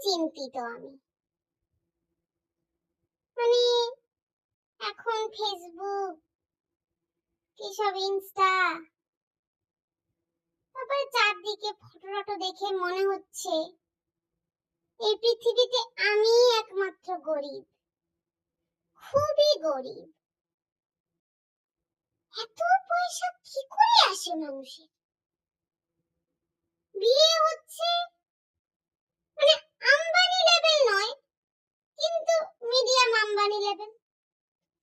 চিন্তিত আমি। মানে এখন ফেসবুক কিসব ইনস্টা তারপরে চারদিকে ফটো টটো দেখে মনে হচ্ছে এই পৃথিবীতে আমি একমাত্র গরিব, খুবই গরিব। এত পয়সা কি করে আসে মানুষের? বিয়ে হচ্ছে মানে আম্বানি লেভেল নয় কিন্তু মিডিয়াম আম্বানি লেভেল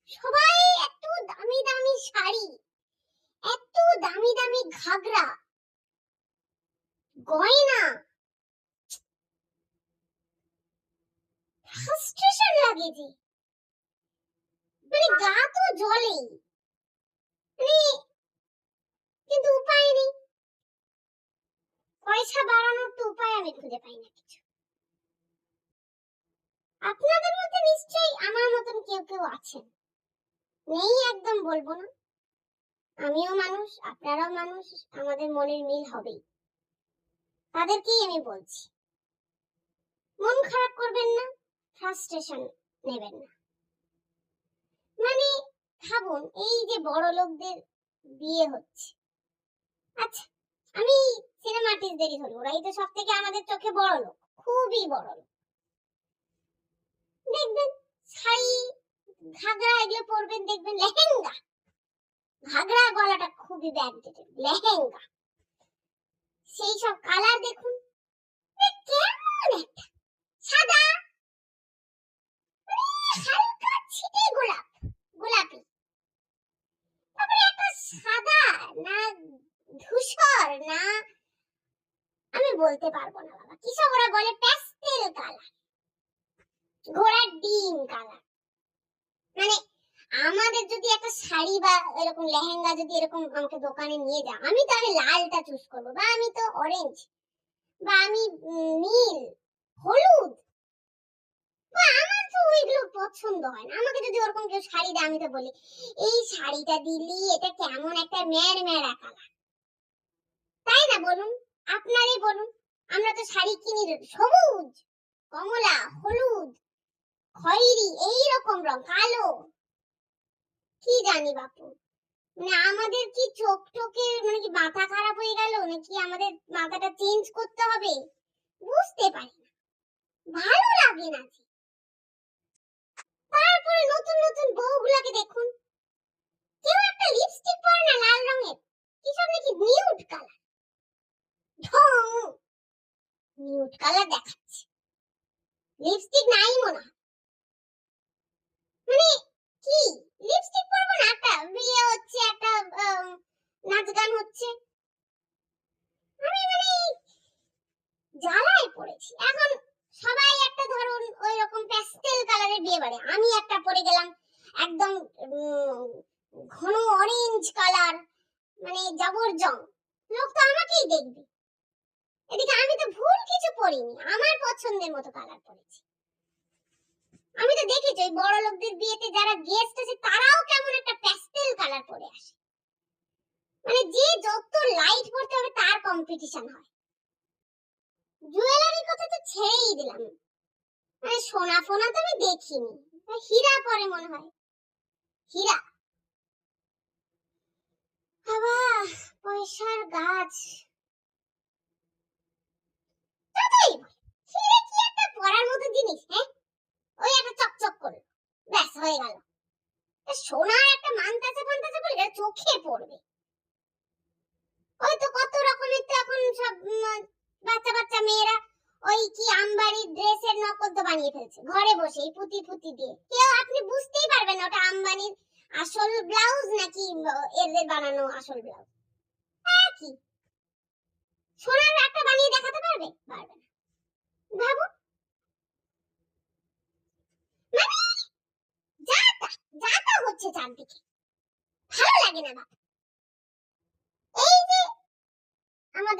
সবাই এত দামি দামি শাড়ি, এত দামি দামি ঘাগরা, গয়না। ফ্রাস্ট্রেশন লাগে যে। মানে গা তো জ্বলেই। মানে কিন্তু উপায় নেই। পয়সা বাড়ানোর তো উপায় আমি খুঁজে পাই না কিছু। আপনাদের আমার মতন কেউ কেউ আছেন। নেই একদম বলব না। আমিও মানুষ, আপনারাও মানুষ, আমাদের মনের মিল হবেই। তাদেরকেই আমি বলছি। মন খারাপ করবেন না ফ্রাস্ট্রেশন নেবেন না। মানে ভাবুন, এই যে বড় লোকদের বিয়ে হচ্ছে। আচ্ছা আমি সিনেমা আর্টিস্টদেরই ধরি ওরাই তো সব থেকে আমাদের চোখে বড় লোক, খুবই বড় লোক। দেখবেন শাড়ি ঘাগরা এগুলো পরবেন, দেখবেন লেহেঙ্গা। ঘাগরা গলাটা খুবই ব্যাকডেটেড লেহেঙ্গা। সেই সব কালার দেখুন কেমন একটা। সাদা মানে না না, আমি বলতে পারব না বাবা। কি সব ওরা বলে? প্যাস্টেল কালার ঘোড়ার ডিম কালার। মানে আমাদের যদি একটা শাড়ি বা এরকম লেহেঙ্গা যদি এরকম আমাকে দোকানে নিয়ে যাও, আমি তাহলে লালটা চুজ করব। বা আমি তো অরেঞ্জ বা আমি নীল, হলুদ। বা আমার তো ওইগুলো পছন্দ হয় না। আমাকে যদি ওরকম কেউ শাড়ি দেয়, আমি তো বলি, এই শাড়িটা দিলি, এটা কেমন একটা ম্যাড়া কালার। তাই না বলুন? আপনারই বলুন। আমরা তো শাড়ি কিনি সবুজ, কমলা, হলুদ খয়েরি এই রকম রং, কালো। কি জানি বাপু। মানে আমাদের কি চোখ টোকের মানে কি মাথা খারাপ হয়ে গেল, নাকি আমাদের মাথাটা চেঞ্জ করতে হবে? বুঝতে পারি না। ভালো লাগে না তারপরে নতুন নতুন বউগুলাকে দেখুন। কেউ একটা লিপস্টিক পরে না লাল রঙের? কি সব নাকি নিউড কালার ঢং! নিউড কালার দেখাচ্ছে। লিপস্টিক নাই মনে হয়। মানে কি? লিপস্টিক পরবো না? একটা বিয়ে হচ্ছে, একটা নাচ গান হচ্ছে। আমি মানে জ্বালায় পড়েছি। এখন সবাই একটা ধরুন ওই রকম প্যাস্টেল কালারের বিয়ে বাড়ি। আমি একটা পরে গেলাম একদম ঘন অরেঞ্জ কালার মানে লোক তো আমাকেই দেখবে। এদিকে আমি তো ভুল কিছু পরিনি। আমার পছন্দের মতো কালার পরেছি। আমি তো দেখেছি ওই বড় লোকদের বিয়েতে যারা গেস্ট আছে, তারাও কেমন একটা প্যাস্টেল কালার পরে আসে। মানে যে যত লাইট পড়তে হবে, তার কম্পিটিশন হয়। জুয়েলারির কথা তো ছেড়েই দিলাম। মানে সোনা ফোনা তো আমি দেখিনি। হীরা পরে মনে হয়। হীরা। বাবা, পয়সার গাছ কি একটা পরার মতো জিনিস হ্যাঁ ওই একটা চকচক করল ব্যাস হয়ে গেল। সোনার একটা চোখে পড়বে। ওই তো কত রকমের তো এখন সব বাচ্চা বাচ্চা মেয়েরা ওই কি আমবাড়ির ড্রেসের নকল তো বানিয়ে ফেলছে। ঘরে বসে এই পুঁতি দিয়ে। কেউ আপনি বুঝতেই পারবেন না ওটা আম্বানির আসল ব্লাউজ নাকি এদের বানানো আসল ব্লাউজ। সোনার একটা বানিয়ে দেখাতে পারবে? পারবে না। ভাবো মানে যা তা যা তা হচ্ছে চারদিকে ভালো মানে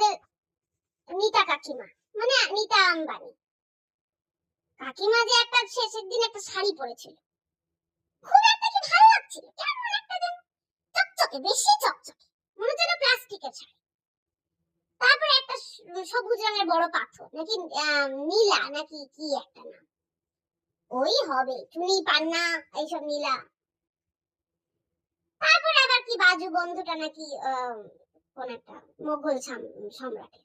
কাকিমা যে একটা শেষের দিন একটা শাড়ি পরেছিল। খুব একটা কি ভালো লাগছিল? কেমন একটা যেন চকচকে, বেশি চকচকে, মনে হচ্ছে না প্লাস্টিকের শাড়ি। তারপরে একটা সবুজ রঙের বড় পাথর, নাকি নীলা, নাকি কি একটা নাম? ওই হবে, চুনি, পান্না, এইসব নীলা। তারপরে আবার কি বাজু বন্ধুটা নাকি কোন একটা মোগল সম্রাটের।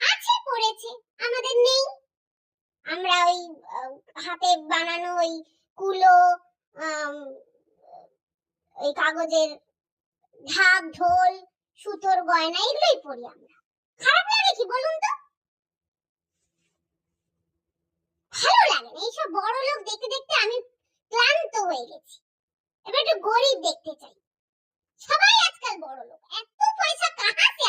আছে, পড়েছে, আমাদের নেই। আমরা ওই হাতে বানানো ওই কুলো ওই কাগজের ঢাক, ঢোল, সুতোর গয়না, এগুলোই পরি আমরা। খারাপ লাগে কি বলুন তো? ভালো না এইসব বড় লোক দেখতে দেখতে আমি ক্লান্ত হয়ে গেছি। এবার একটু গরিব দেখতে চাই। সবাই আজকাল বড় লোক, এত পয়সা কাহা সে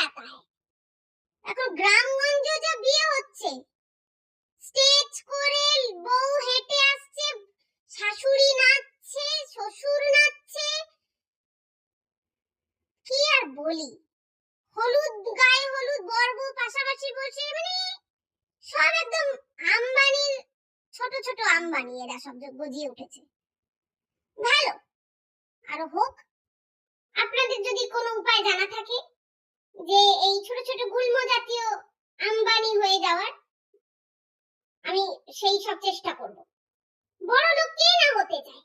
এখন গ্রামগঞ্জে যা বিয়ে হচ্ছে, স্টেজ করে বউ হেঁটে আসছে, শাশুড়ি নাচছে, শ্বশুর নাচছে। কি আর বলি? হলুদ গায়ে হলুদ বর পাশাপাশি বসে মানে সব একদম আম্বানির ছোট ছোট আম্বানি এরা সব গজিয়ে উঠেছে। ভালো। আরও হোক। আপনাদের যদি কোনো উপায় জানা থাকে যে এই ছোট ছোট গুল্ম জাতীয় আম্বানি হয়ে যাওয়ার, আমি সেই সব চেষ্টা করব। বড় লোক কে না হতে চায়?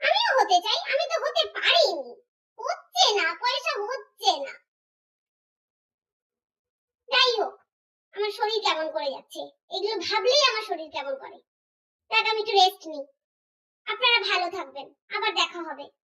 আমিও হতে চাই। আমি তো হতে পারিনি। হচ্ছে না, পয়সা হচ্ছে না যাই হোক আমার শরীর কেমন করে যাচ্ছে? এগুলো ভাবলেই আমার শরীর কেমন করে। আমি একটু রেস্ট নিই। আপনারা ভালো থাকবেন। আবার দেখা হবে।